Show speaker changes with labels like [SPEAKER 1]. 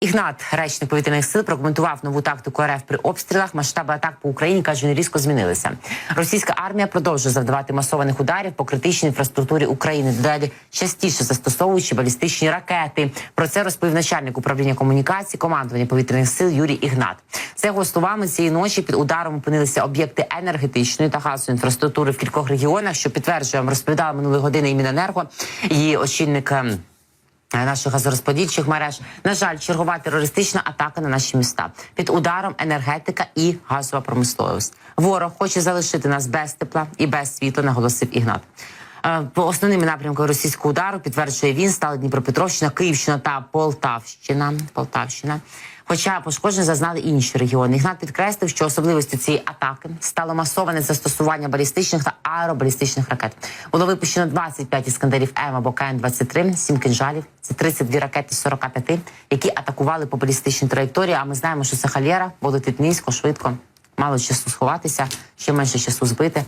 [SPEAKER 1] Ігнат, речник повітряних сил, прокоментував нову тактику РФ при обстрілах. Масштаби атак по Україні каже, вони різко змінилися. Російська армія продовжує завдавати масованих ударів по критичній інфраструктурі України, дедалі частіше застосовуючи балістичні ракети. Про це розповів начальник управління комунікації командування повітряних сил Юрій Ігнат. За його словами, цієї ночі під ударом опинилися об'єкти енергетичної та газової інфраструктури в кількох регіонах, що підтверджує, розповідала минулої години і Міненерго. Її очільник. Наших газорозподільчих мереж. На жаль, чергова терористична атака на наші міста під ударом енергетика і газова промисловість. Ворог хоче залишити нас без тепла і без світла, наголосив Ігнат. По основними напрямками російського удару підтверджує він стали Дніпропетровщина, Київщина та Полтавщина. Полтавщина. Хоча пошкоджень зазнали інші регіони. Ігнат підкреслив, що особливістю цієї атаки стало масоване застосування балістичних та аеробалістичних ракет. Було випущено 25 іскандерів М або КН-23, 7 кинжалів. Це 32 ракети з 45, які атакували по балістичній траєкторії. А ми знаємо, що це халєра, бо летить низько, швидко, мало часу сховатися, ще менше часу збити.